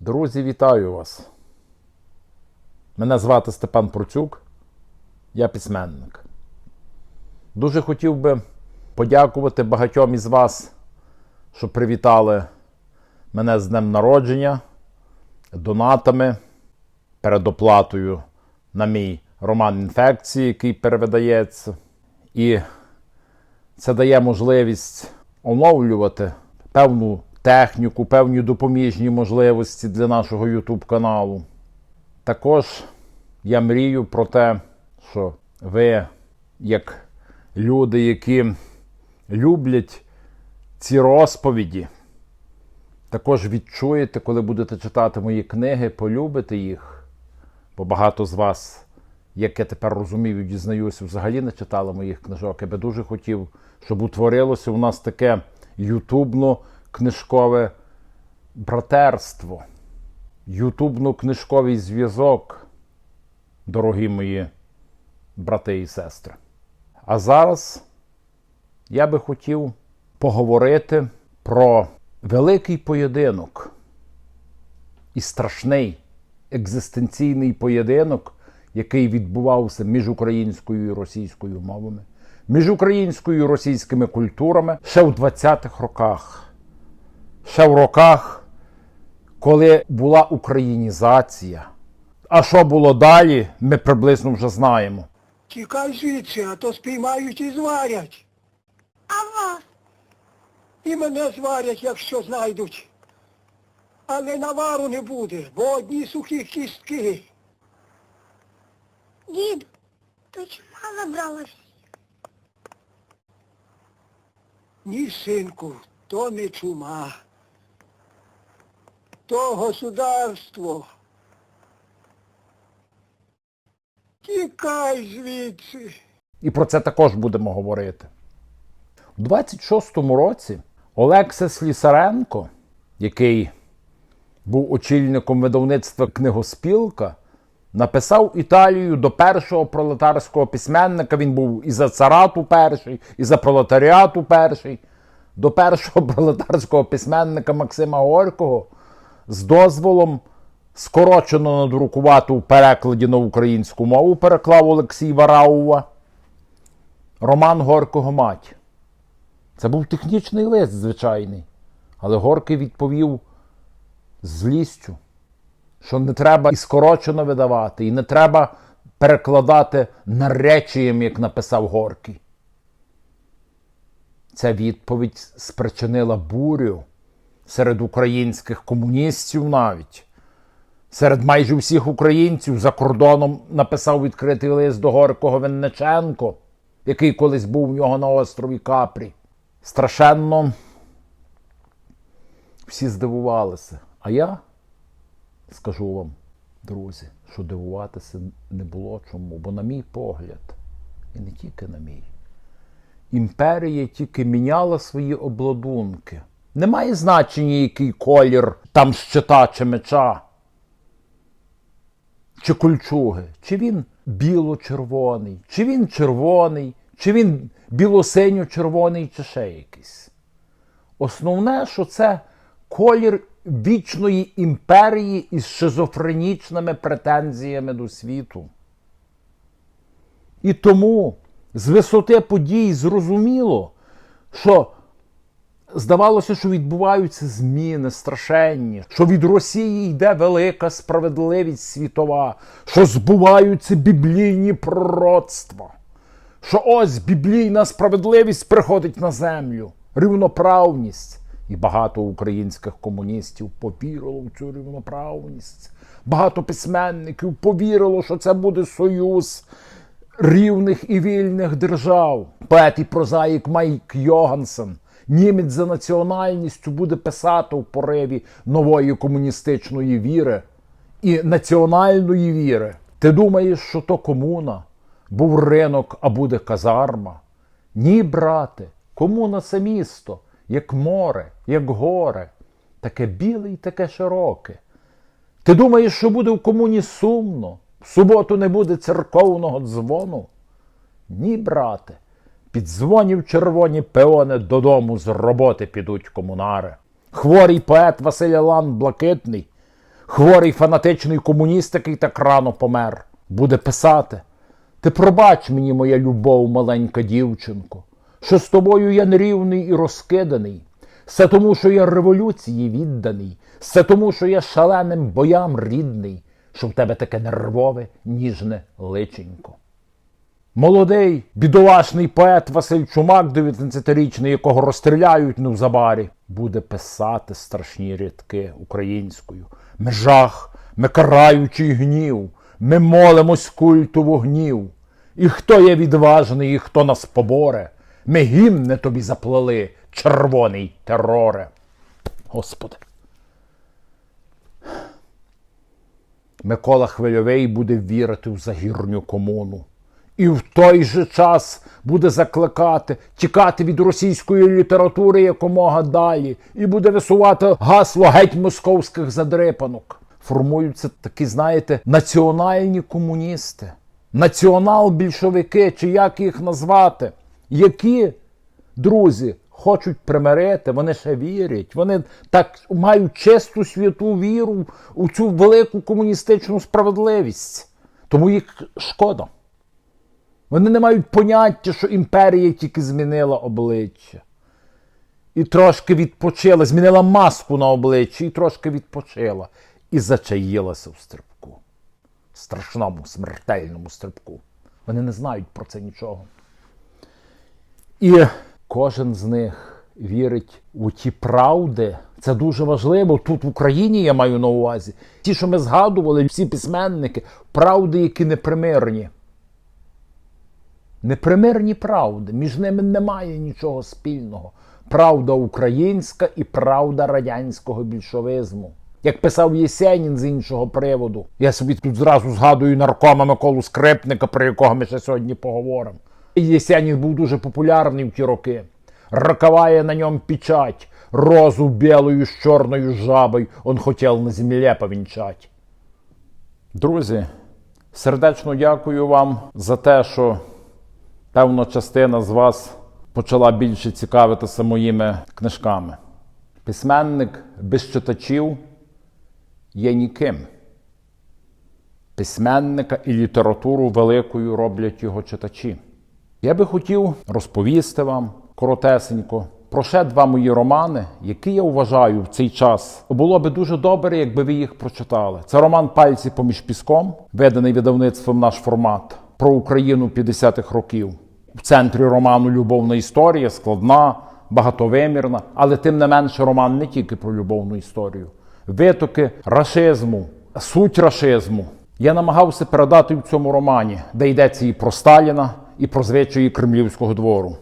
Друзі, вітаю вас. Мене звати Степан Процюк, я письменник. Дуже хотів би подякувати багатьом із вас, що привітали мене з днем народження, донатами, передоплатою на мій роман інфекції, який перевидається. І це дає можливість оновлювати певну техніку, певні допоміжні можливості для нашого YouTube каналу. Також я мрію про те, що ви, як люди, які люблять ці розповіді, також відчуєте, коли будете читати мої книги, полюбите їх. Бо багато з вас, як я тепер розумію, дізнаюся, взагалі не читали моїх книжок. Я би дуже хотів, щоб утворилося у нас таке ютубно-книжкове братерство, ютубно-книжковий зв'язок, дорогі мої брати і сестри. А зараз я би хотів поговорити про великий поєдинок і страшний екзистенційний поєдинок, який відбувався між українською і російською мовами, між українською і російськими культурами ще в 20-х роках, ще в роках, коли була українізація. А що було далі, ми приблизно вже знаємо. Тікай звідси, а то спіймають і зварять. А вас? І мене зварять, якщо знайдуть. Але навару не буде, бо одні сухі кістки. Дід, то чума забралась? Ні, синку, то не чума. То государство. Тікай звідси. І про це також будемо говорити. У 26-му році Олекса Слісаренко, який був очільником видавництва книгоспілка, написав Італію до першого пролетарського письменника. Він був і за царату перший, і за пролетаріату перший, до першого пролетарського письменника Максима Горького з дозволом скорочено надрукувати у перекладі на українську мову, переклав Олексій Вараува. Роман Горького мать. Це був технічний лист, звичайний. Але Горький відповів з злістю, що не треба і скорочено видавати, і не треба перекладати наречієм, як написав Горький. Ця відповідь спричинила бурю серед українських комуністів навіть. Серед майже всіх українців за кордоном написав відкритий лист до Горького Винниченко, який колись був в нього на острові Капрі. Страшенно всі здивувалися. А я скажу вам, друзі, що дивуватися не було чому. Бо, на мій погляд, і не тільки на мій, імперія тільки міняла свої обладунки. Немає значення, який колір там щита чи меча чи кольчуги, чи він біло-червоний, чи він червоний, чи він білосиньо-червоний, чи ще якийсь. Основне, що це колір вічної імперії із шизофренічними претензіями до світу. І тому з висоти подій зрозуміло, що Здавалося, що відбуваються зміни страшенні, що від Росії йде велика справедливість світова, що збуваються біблійні пророцтва, що ось біблійна справедливість приходить на землю, рівноправність. І багато українських комуністів повірило в цю рівноправність. Багато письменників повірило, що це буде союз рівних і вільних держав. Поет і прозаїк Майк Йогансен німець за національністю буде писати в пориві нової комуністичної віри і національної віри. Ти думаєш, що то комуна, був ринок, а буде казарма? Ні, брате, комуна це місто, як море, як горе, таке біле і таке широке. Ти думаєш, що буде в комуні сумно? В суботу не буде церковного дзвону? Ні, брате. Під дзвонів червоні пеони додому з роботи підуть комунари. Хворий поет Василь Лан Блакитний хворий фанатичний комуніст, який так рано помер, буде писати. Ти пробач мені, моя любов, маленька дівчинко, що з тобою я нерівний і розкиданий. Все тому, що я революції відданий, все тому, що я шаленим боям рідний, що в тебе таке нервове, ніжне личенько. Молодий, бідолашний поет Василь Чумак, 19-річний, якого розстріляють незабарі, буде писати страшні рядки українською. Ми жах, ми караючий гнів, ми молимось культу вогнів. І хто є відважний, і хто нас поборе, ми гімни тобі заплели, червоний тероре. Господи. Микола Хвильовий буде вірити в загірню комуну. І в той же час буде закликати тікати від російської літератури якомога далі, і буде висувати гасло геть московських задрипанок. Формуються такі, знаєте, національні комуністи, націонал-більшовики, чи як їх назвати, які, друзі, хочуть примирити, вони ще вірять. Вони так мають чисту святу віру у цю велику комуністичну справедливість. Тому їх шкода. Вони не мають поняття, що імперія тільки змінила обличчя. І трошки відпочила, змінила маску на обличчі і трошки відпочила. І зачаїлася в стрибку. Страшному, смертельному стрибку. Вони не знають про це нічого. І кожен з них вірить у ті правди. Це дуже важливо. Тут в Україні я маю на увазі. Ті, що ми згадували, всі письменники, правди, які непримирні. Непримирні правди. Між ними немає нічого спільного. Правда українська і правда радянського більшовизму. Як писав Єсенін з іншого приводу, я собі тут зразу згадую наркома Миколу Скрипника, про якого ми ще сьогодні поговоримо. Єсенін був дуже популярний в ті роки. Роковая на ньому печать, розу белую з чорною жабою, он хотів на землі повінчать. Друзі, сердечно дякую вам за те, що певна частина з вас почала більше цікавитися моїми книжками. Письменник без читачів є ніким. Письменника і літературу великою роблять його читачі. Я би хотів розповісти вам коротесенько про ще два мої романи, які я вважаю в цей час. Було би дуже добре, якби ви їх прочитали. Це роман Пальці поміж піском, виданий видавництвом наш формат про Україну 50-х років. В центрі роману любовна історія, складна, багатовимірна, але тим не менше роман не тільки про любовну історію. Витоки рашизму, суть рашизму. Я намагався передати в цьому романі, де йдеться і про Сталіна, і про звичаї Кремлівського двору.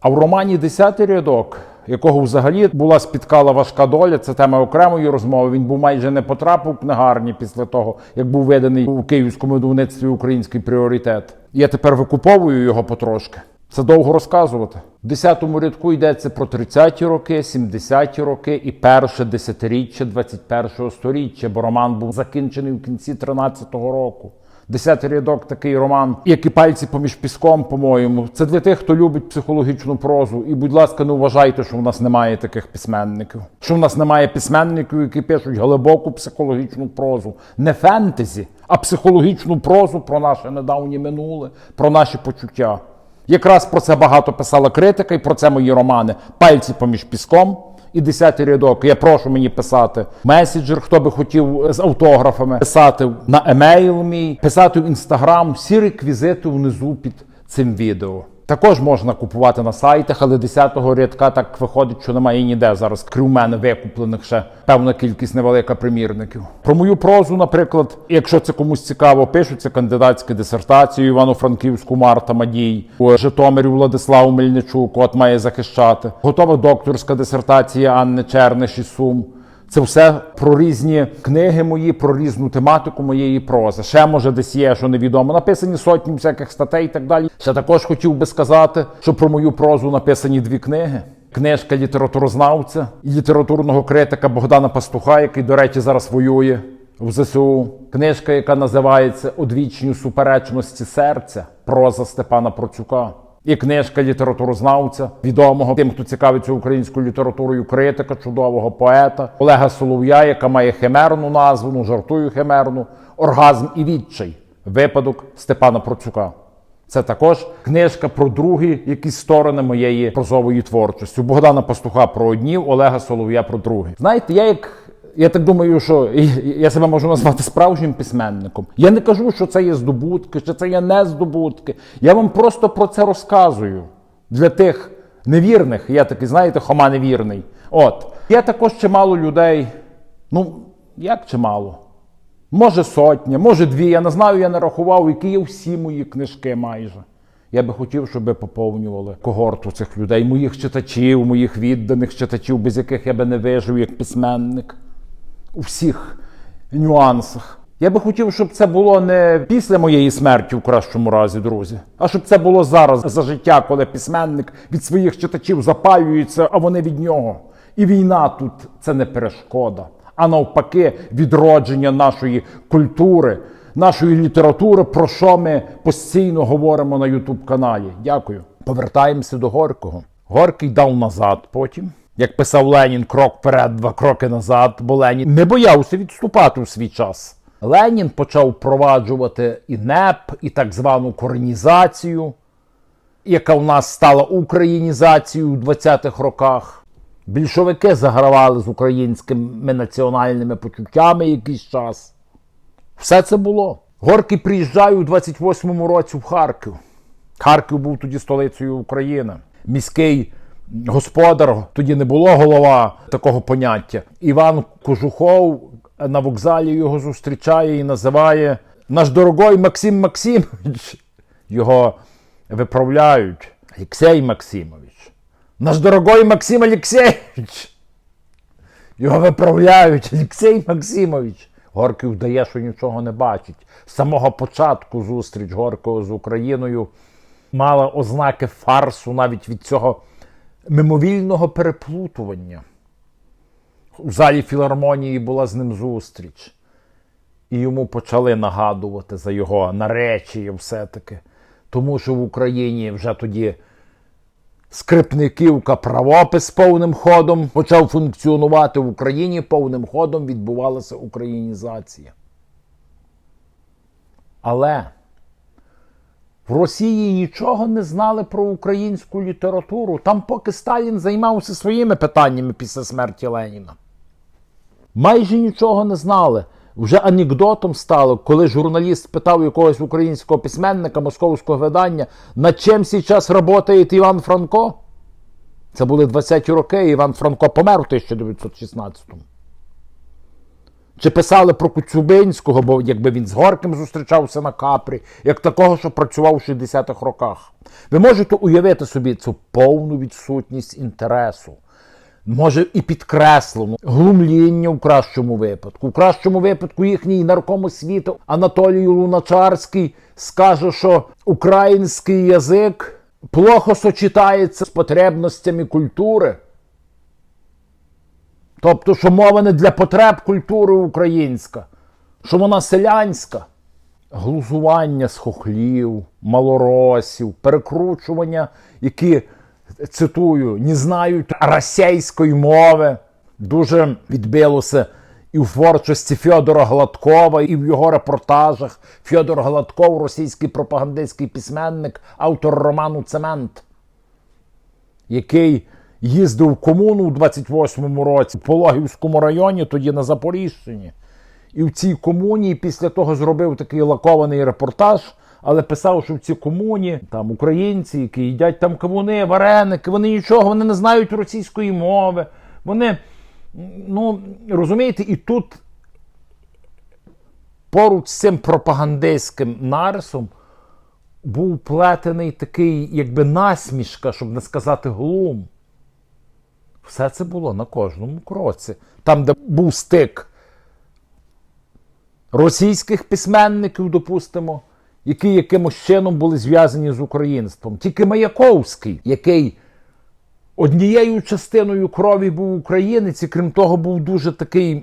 А в романі Десятий рядок, якого взагалі була спіткала важка доля, це тема окремої розмови. Він був майже не потрапив в книгарні після того, як був виданий у київському видавництві український пріоритет. Я тепер викуповую його потрошки. Це довго розказувати. В 10-му рядку йдеться про 30-ті роки, 70-ті роки і перше десятиріччя 21-го сторіччя, бо роман був закінчений в кінці 13-го року. Десятий рядок такий роман, як і пальці поміж піском, по-моєму. Це для тих, хто любить психологічну прозу. І, будь ласка, не вважайте, що в нас немає таких письменників. Що в нас немає письменників, які пишуть глибоку психологічну прозу. Не фентезі, а психологічну прозу про наше недавнє минуле, про наші почуття. Якраз про це багато писала критика, і про це мої романи. Пальці поміж піском і десятий рядок. Я прошу мені писати меседжер, хто би хотів з автографами, писати на емейл мій, писати в інстаграм. Всі реквізити внизу під цим відео. Також можна купувати на сайтах, але 10-го рядка так виходить, що немає ніде зараз. Крім мене викуплених ще певна кількість невелика примірників. Про мою прозу, наприклад, якщо це комусь цікаво, пишуться кандидатські дисертації Івано-Франківську Марта Мадій, у Житомирі Владислав Мельничук, от має захищати. Готова докторська дисертація Анни Черниш із Сум. Це все про різні книги мої, про різну тематику моєї прози. Ще може десь є, що невідомо. Написані сотні всяких статей і так далі. Ще також хотів би сказати, що про мою прозу написані дві книги. Книжка літературознавця і літературного критика Богдана Пастуха, який, до речі, зараз воює в ЗСУ. Книжка, яка називається Одвічні суперечності серця, проза Степана Процюка. І книжка літературознавця, відомого тим, хто цікавиться українською літературою, критика, чудового поета Олега Солов'я, яка має химерну назву, ну жартую химерну, оргазм і відчай. Випадок Степана Процюка. Це також книжка про другі якісь сторони моєї прозової творчості. У Богдана Пастуха про одні, Олега Солов'я про другі. Знаєте, я як. Я так думаю, що я себе можу назвати справжнім письменником. Я не кажу, що це є здобутки, що це є не здобутки. Я вам просто про це розказую для тих невірних. Я такий, знаєте, хома невірний. От є також чимало людей. Ну як чимало? Може сотня, може дві. Я не знаю, я не рахував, які є всі мої книжки майже. Я би хотів, щоб поповнювали когорту цих людей, моїх читачів, моїх відданих читачів, без яких я би не вижив як письменник у всіх нюансах. Я би хотів, щоб це було не після моєї смерті, в кращому разі, друзі, а щоб це було зараз за життя, коли письменник від своїх читачів запаюється, а вони від нього. І війна тут це не перешкода, а навпаки, відродження нашої культури, нашої літератури, про що ми постійно говоримо на Ютуб каналі. Дякую. Повертаємося до Горького. Горький дав назад потім. Як писав Ленін, крок вперед, два кроки назад, бо Ленін не боявся відступати у свій час. Ленін почав впроваджувати і НЕП, і так звану коренізацію, яка в нас стала українізацією у 20-х роках. Більшовики загравали з українськими національними почуттями якийсь час. Все це було. Горький приїжджає у 28-му році в Харків. Харків був тоді столицею України. Міський господар, тоді не було голова такого поняття. Іван Кожухов на вокзалі його зустрічає і називає наш дорогой Максим Максимович. Його виправляють. Олексій Максимович. Наш дорогой Максим Олексійович. Його виправляють Олексій Максимович. Горький вдає, що нічого не бачить. З самого початку зустріч Горького з Україною мала ознаки фарсу навіть від цього мимовільного переплутування. У залі філармонії була з ним зустріч. І йому почали нагадувати за його наречіє все-таки. Тому що в Україні вже тоді скрипниківка правопис повним ходом почав функціонувати в Україні, повним ходом відбувалася українізація. Але в Росії нічого не знали про українську літературу. Там, поки Сталін займався своїми питаннями після смерті Леніна. Майже нічого не знали. Вже анекдотом стало, коли журналіст питав якогось українського письменника московського видання, над чим зараз працює Іван Франко. Це були 20-ті роки, і Іван Франко помер у 1916-му. Чи писали про Коцюбинського, бо якби він з Горким зустрічався на капрі, як такого, що працював у 60-х роках. Ви можете уявити собі цю повну відсутність інтересу. Може і підкреслено глумління в кращому випадку. В кращому випадку їхній нарком освіти Анатолій Луначарський скаже, що український язик плохо сочетається з потребностями культури. Тобто, що мова не для потреб культури українська, що вона селянська. Глузування з хохлів, малоросів, перекручування, які, цитую, не знають російської мови. Дуже відбилося і в творчості Фьодора Гладкова, і в його репортажах. Фьодор Гладков, російський пропагандистський письменник, автор роману Цемент, який їздив в комуну у 28-му році в Пологівському районі, тоді на Запоріжчині. І в цій комуні після того зробив такий лакований репортаж, але писав, що в цій комуні там українці, які їдять там кавуни, вареники, вони нічого, вони не знають російської мови. Вони, ну, розумієте, і тут поруч з цим пропагандистським нарисом був плетений такий, якби насмішка, щоб не сказати глум. Все це було на кожному кроці. Там, де був стик російських письменників, допустимо, які якимось чином були зв'язані з українством. Тільки Маяковський, який однією частиною крові був українець, і крім того, був дуже такий,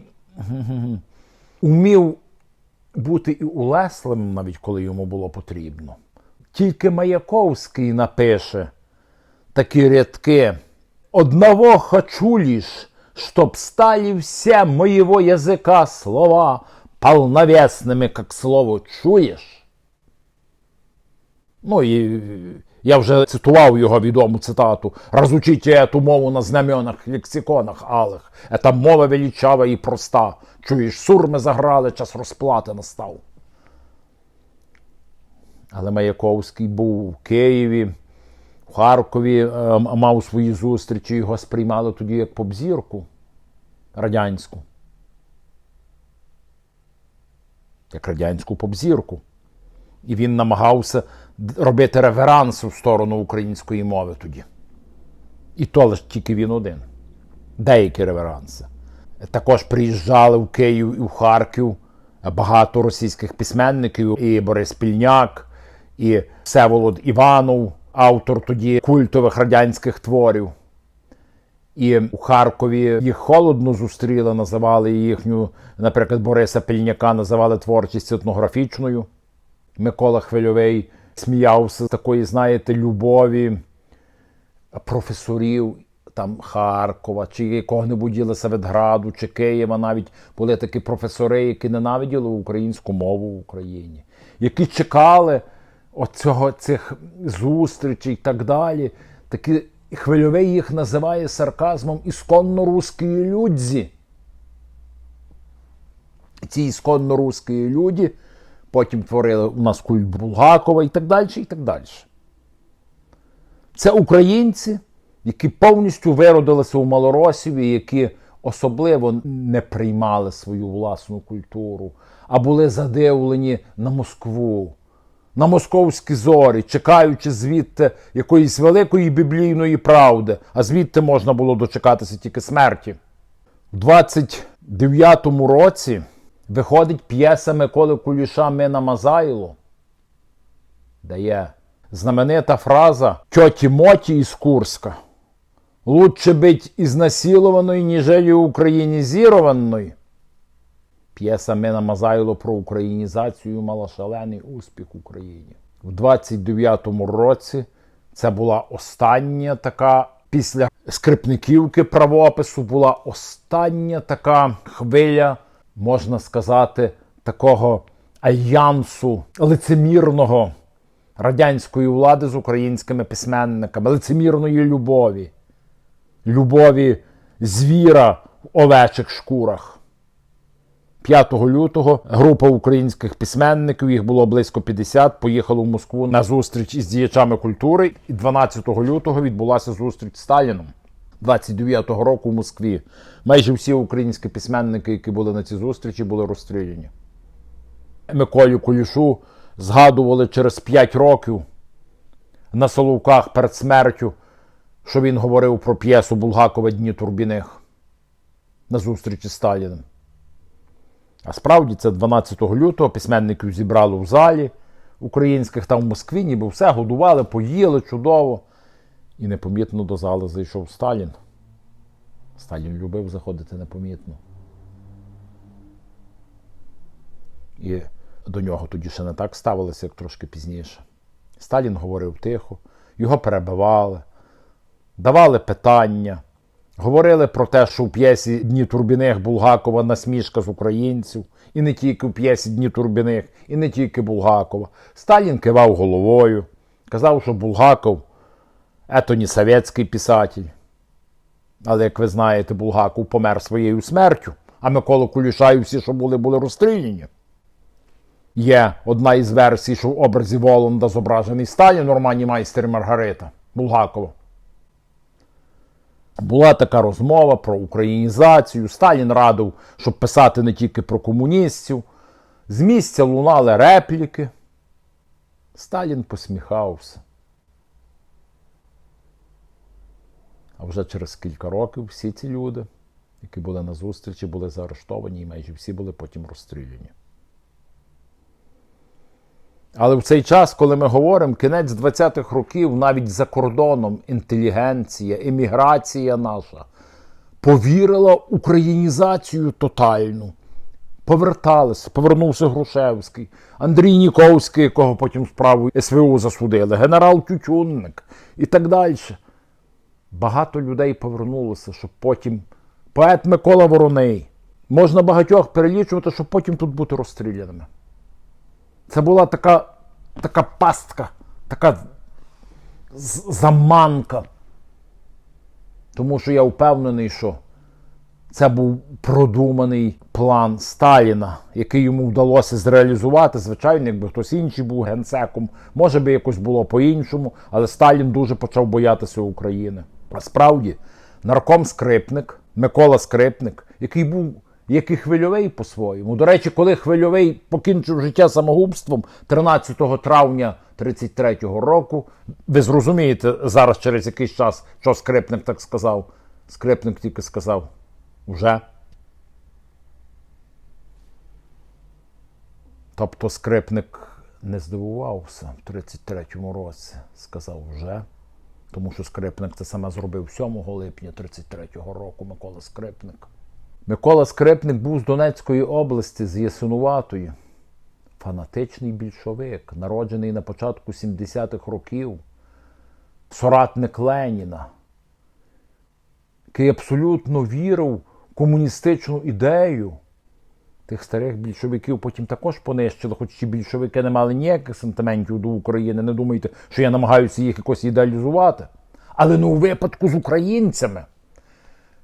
умів бути і улесливим, навіть коли йому було потрібно. Тільки Маяковський напише такі рядки Одного хочу лишь, чтоб стали все моего языка слова полновесными, как слово «чуєш». Ну і я вже цитував його відому цитату. Разучите эту мову на знаменах, лексиконах алих. Ета мова величава і проста. Чуєш, сурми заграли, час розплати настав. Але Маяковський був в Києві, в Харкові е, мав свої зустрічі, його сприймали тоді як попзірку радянську. Як радянську попзірку. І він намагався робити реверанс у сторону української мови тоді. І то лише тільки він один. Деякі реверанси. Також приїжджали в Київ і в Харків багато російських письменників, і Борис Пільняк, і Всеволод Іванов, автор тоді культових радянських творів. І у Харкові їх холодно зустріли, називали їхню, наприклад, Бориса Пільняка називали творчість етнографічною. Микола Хвильовий сміявся з такої, знаєте, любові професорів там Харкова, чи якого-небудь Єлисаветграду, чи Києва навіть були такі професори, які ненавиділи українську мову в Україні, які чекали оцього, цих зустрічей і так далі. Такі Хвильовий їх називає сарказмом ісконно русські людзі. Ці ісконно русські люди потім творили у нас культ Булгакова і так далі, і так далі. Це українці, які повністю виродилися у Малоросіві, які особливо не приймали свою власну культуру, а були задивлені на Москву, на московські зорі, чекаючи звідти якоїсь великої біблійної правди, а звідти можна було дочекатися тільки смерті. У 29-му році виходить п'єса Миколи Куліша Мина Мазайло, де є знаменита фраза «Тьоті Моті із Курска. Лучше быть изнасилованной, нежели українізірованою. П'єса Мина Мазайло про українізацію мала шалений успіх в Україні. У 29-му році це була остання така, після скрипниківки правопису, була остання така хвиля, можна сказати, такого альянсу лицемірного радянської влади з українськими письменниками, лицемірної любові, любові звіра в овечих шкурах. 5 лютого група українських письменників, їх було близько 50, поїхали в Москву на зустріч із діячами культури. І 12 лютого відбулася зустріч з Сталіном 29-го року в Москві. Майже всі українські письменники, які були на цій зустрічі, були розстріляні. Миколі Кулішу згадували через 5 років на Соловках перед смертю, що він говорив про п'єсу Булгакова Дні Турбіних на зустрічі з Сталіним. А справді це 12 лютого письменників зібрали в залі українських там в Москві, ніби все годували, поїли чудово. І непомітно до зали зайшов Сталін. Сталін любив заходити непомітно. І до нього тоді ще не так ставилося, як трошки пізніше. Сталін говорив тихо, його перебивали, давали питання, говорили про те, що в п'єсі Дні Турбіних Булгакова насмішка з українців, і не тільки в п'єсі Дні Турбіних, і не тільки Булгакова. Сталін кивав головою, казав, що Булгаков це не совєтський писатель. Але, як ви знаєте, Булгаков помер своєю смертю, а Микола Куліша і всі, що були, були розстріляні. Є одна із версій, що в образі Воланда зображений Сталін у романі Майстер Маргарита Булгакова. Була така розмова про українізацію. Сталін радив, щоб писати не тільки про комуністів. З місця лунали репліки. Сталін посміхався. А вже через кілька років всі ці люди, які були на зустрічі, були заарештовані і майже всі були потім розстріляні. Але в цей час, коли ми говоримо, кінець 20-х років, навіть за кордоном, інтелігенція, еміграція наша повірила українізацію тотальну. поверталися. Повернувся Грушевський, Андрій Ніковський, якого потім справу СВУ засудили, генерал Тютюнник і так далі. Багато людей повернулося, щоб потім. Поет Микола Вороний. Можна багатьох перелічувати, щоб потім тут бути розстріляними. Це була така, така пастка, така заманка. Тому що я впевнений, що це був продуманий план Сталіна, який йому вдалося зреалізувати. Звичайно, якби хтось інший був генсеком, може би якось було по-іншому, але Сталін дуже почав боятися України. А справді, нарком Скрипник, Микола Скрипник, який був як і хвильовий по-своєму. До речі, коли хвильовий покінчив життя самогубством 13 травня 33-го року, ви зрозумієте зараз через якийсь час, що Скрипник так сказав. Скрипник тільки сказав: уже. Тобто скрипник не здивувався в 33-му році, сказав вже. Тому що скрипник це саме зробив 7 липня 33-го року Микола Скрипник. Микола Скрипник був з Донецької області, з Ясинуватої. Фанатичний більшовик, народжений на початку 70-х років, соратник Леніна, який абсолютно вірив в комуністичну ідею. Тих старих більшовиків потім також понищили, хоч ці більшовики не мали ніяких сентиментів до України. Не думайте, що я намагаюся їх якось ідеалізувати. Але не у випадку з українцями.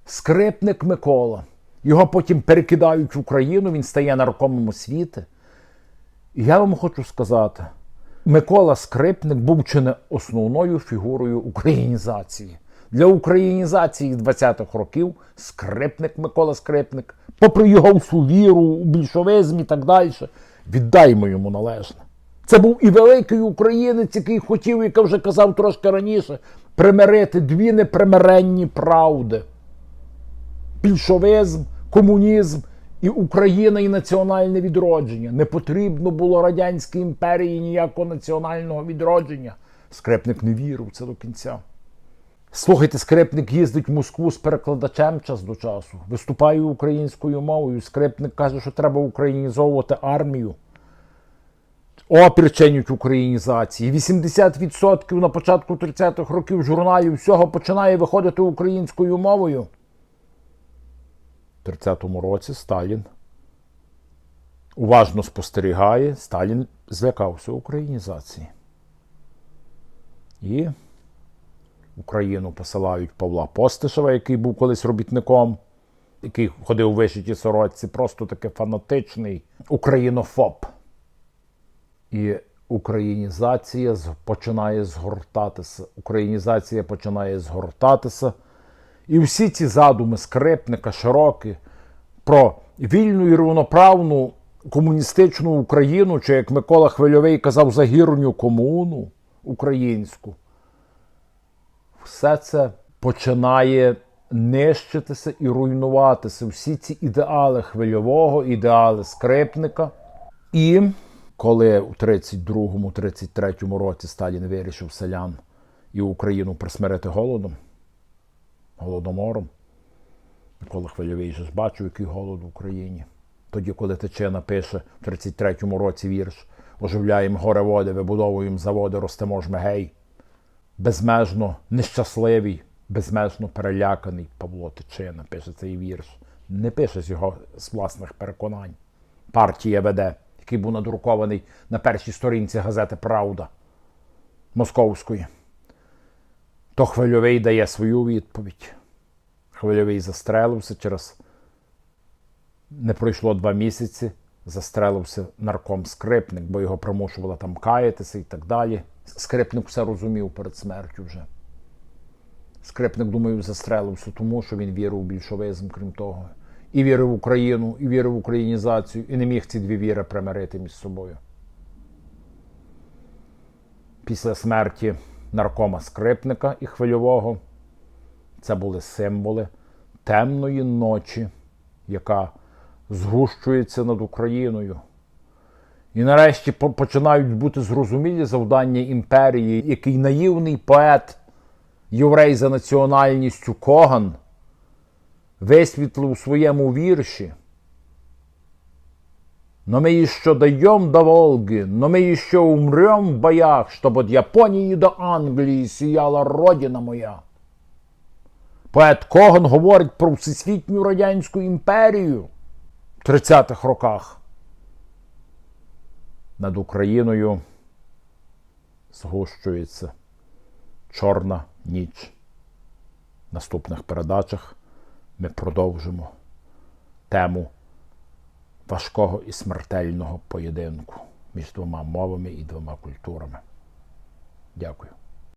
Скрипник Микола. Його потім перекидають в Україну, він стає наркомом освіти. І я вам хочу сказати, Микола Скрипник був чи не основною фігурою українізації. Для українізації 20-х років скрипник Микола Скрипник, попри його всю віру у більшовизм і так далі, віддаймо йому належне. Це був і великий українець, який хотів, як я вже казав трошки раніше, примирити дві непримиренні правди більшовизм, комунізм і Україна і національне відродження. Не потрібно було Радянській імперії ніякого національного відродження. Скрипник не вірив це до кінця. Слухайте, скрипник їздить в Москву з перекладачем час до часу, виступає українською мовою. Скрипник каже, що треба українізовувати армію. Опір чинять українізації. 80% на початку 30-х років журналів всього починає виходити українською мовою. В 30-му році Сталін уважно спостерігає, Сталін злякався українізації. І Україну посилають Павла Постишева, який був колись робітником, який ходив у вишитій сорочці, просто таки фанатичний українофоб. І українізація починає згортатися. Українізація починає згортатися. І всі ці задуми скрипника широкі про вільну і рівноправну комуністичну Україну, чи як Микола Хвильовий казав, загірню комуну українську, все це починає нищитися і руйнуватися. Всі ці ідеали хвильового, ідеали скрипника. І коли у 32-33 році Сталін вирішив селян і Україну присмирити голодом, голодомором. Микола Хвильовий же ж бачив, який голод в Україні. Тоді, коли Тичина пише в 33-му році вірш оживляємо горе води, вибудовуємо заводи, ростемо жмегей. Безмежно нещасливий, безмежно переляканий Павло Тичина пише цей вірш. Не пише з його з власних переконань. Партія веде, який був надрукований на першій сторінці газети Правда Московської то хвильовий дає свою відповідь. Хвильовий застрелився через не пройшло два місяці. Застрелився нарком скрипник, бо його примушували там каятися і так далі. Скрипник все розумів перед смертю вже. Скрипник, думаю, застрелився тому, що він вірив у більшовизм, крім того. І вірив в Україну, і вірив в українізацію, і не міг ці дві віри примирити між собою. Після смерті наркома скрипника і хвильового це були символи темної ночі, яка згущується над Україною. І нарешті починають бути зрозумілі завдання імперії, який наївний поет, єврей за національністю Коган, висвітлив у своєму вірші Но мы еще дойдем до Волги, но мы еще умрем в боях, чтобы от Японии до Англії сіяла родина моя. Поет Коган говорить про Всесвітню Радянську імперію в 30-х роках. Над Україною згущується чорна ніч. В наступних передачах ми продовжимо тему важкого і смертельного поєдинку між двома мовами і двома культурами. Дякую.